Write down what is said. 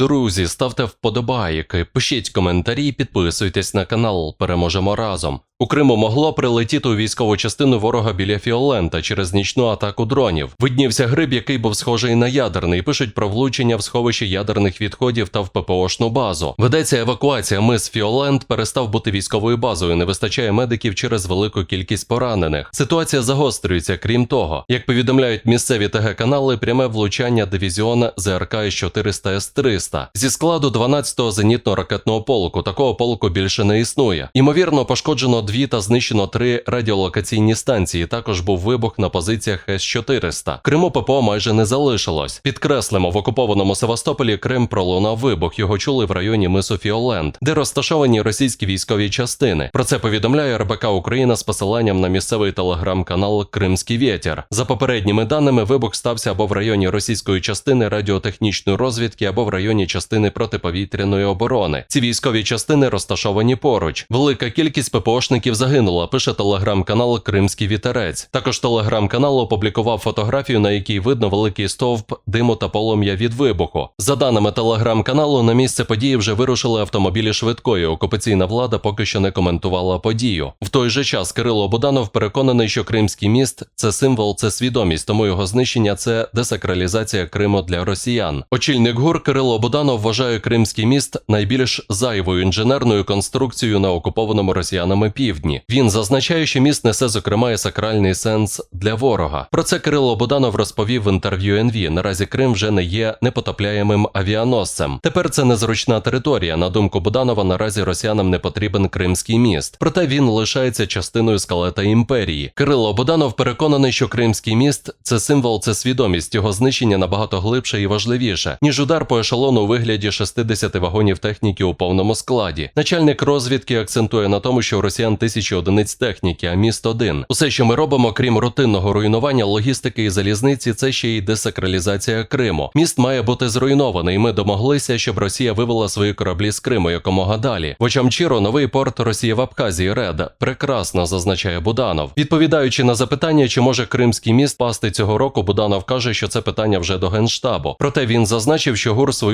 Друзі, ставте вподобайки, пишіть коментарі, підписуйтесь на канал. Переможемо разом. У Криму могло прилетіти у військову частину ворога біля Фіолента через нічну атаку дронів. Виднівся гриб, який був схожий на ядерний. Пишуть про влучення в сховище ядерних відходів та в ППОшну базу. Ведеться евакуація. Мис Фіолент перестав бути військовою базою. Не вистачає медиків через велику кількість поранених. Ситуація загострюється. Крім того, як повідомляють місцеві ТГ канали, пряме влучання дивізіона ЗРК С-400 С-300 зі складу 12-го зенітно-ракетного полку. Такого полку більше не існує. Ймовірно, пошкоджено дві та знищено три радіолокаційні станції. Також був вибух на позиціях С-400. Криму ППО майже не залишилось. Підкреслимо, в окупованому Севастополі Крим пролунав вибух. Його чули в районі мису Фіоленд, де розташовані російські військові частини. Про це повідомляє РБК Україна з посиланням на місцевий телеграм-канал Кримський Вєтір. За попередніми даними, вибух стався або в районі російської частини радіотехнічної розвідки, або в районі частини протиповітряної оборони. Ці військові частини розташовані поруч. Велика кількість ППОшників загинула. Пише телеграм-канал Кримський Вітерець. Також телеграм-канал опублікував фотографію, на якій видно великий стовп диму та полум'я від вибуху. За даними телеграм-каналу, на місце події вже вирушили автомобілі швидкої. Окупаційна влада поки що не коментувала подію. В той же час Кирило Буданов переконаний, що Кримський міст це символ, це свідомість, тому його знищення це десакралізація Криму для росіян. Очільник ГУР Кирило Буданов вважає Кримський міст найбільш зайвою інженерною конструкцією на окупованому росіянами півдні. Він зазначає, що міст несе зокрема і сакральний сенс для ворога. Про це Кирило Буданов розповів в інтерв'ю НВ. Наразі Крим вже не є непотопляємим авіаносцем. Тепер це незручна територія. На думку Буданова, наразі росіянам не потрібен Кримський міст. Проте він лишається частиною скелета імперії. Кирило Буданов переконаний, що Кримський міст це символ, це свідомість. Його знищення набагато глибше і важливіше, ніж удар по ешелону у вигляді 60 вагонів техніки у повному складі. Начальник розвідки акцентує на тому, що у росіян тисячі одиниць техніки, а міст один. Усе, що ми робимо, крім рутинного руйнування логістики і залізниці, це ще й десакралізація Криму. Міст має бути зруйнований. Ми домоглися, щоб Росія вивела свої кораблі з Криму якомога далі. В Очамчіро новий порт Росії в Абхазії Реда прекрасно зазначає Буданов. Відповідаючи на запитання, чи може Кримський міст пасти цього року, Буданов каже, що це питання вже до генштабу. Проте він зазначив, що ГУР